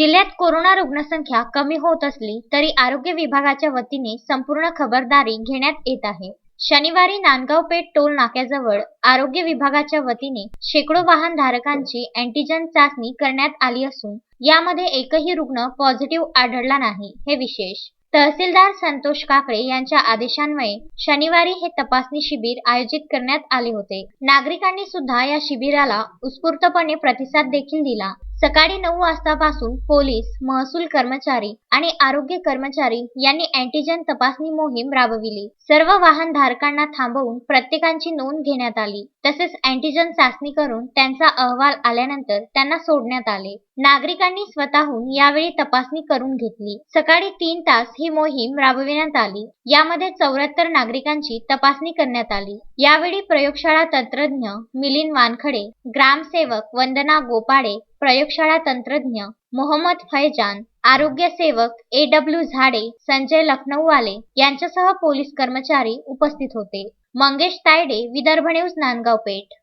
जिल्ह्यात कोरोना रुग्णसंख्या कमी होत असली तरी आरोग्य विभागाच्या वतीने संपूर्ण खबरदारी घेण्यात येत आहे. शनिवारी नांदगाव पेठ टोल नाक्याजवळ आरोग्य विभागाच्या वतीने शेकडो वाहन धारकांची अँटीजन चाचणी करण्यात आली असून यामध्ये एकही रुग्ण पॉझिटिव्ह आढळला नाही हे विशेष. तहसीलदार संतोष काकडे यांच्या आदेशान्वये शनिवारी हे तपासणी शिबिर आयोजित करण्यात आले होते. नागरिकांनी सुद्धा या शिबिराला उत्स्फूर्तपणे प्रतिसाद देखील दिला. सकाळी नऊ वाजतापासून पोलीस महसूल कर्मचारी आणि आरोग्य कर्मचारी यांनी अँटीजन तपासणी मोहीम राबविली. सर्व वाहन धारकांना थांबवून प्रत्येकाची नोंद घेण्यात आली. तसेच अँटीजन चाचणी करून त्यांचा अहवाल आल्यानंतर त्यांना सोडण्यात आले. नागरिकांनी स्वतःहून यावेळी तपासणी करून घेतली. सकाळी तीन तास ही मोहीम राबविण्यात आली. यामध्ये चौऱ्याहत्तर नागरिकांची तपासणी करण्यात आली. यावेळी प्रयोगशाळा तंत्रज्ञ मिलिंद वानखडे ग्रामसेवक वंदना गोपाडे प्रयोगशाळा तंत्रज्ञ मोहम्मद फैजान आरोग्य सेवक ए डब्ल्यू झाडे संजय लखनौवाले यांच्यासह पोलीस कर्मचारी उपस्थित होते. मंगेश तायडे विदर्भ न्यूज नांदगाव पेठ.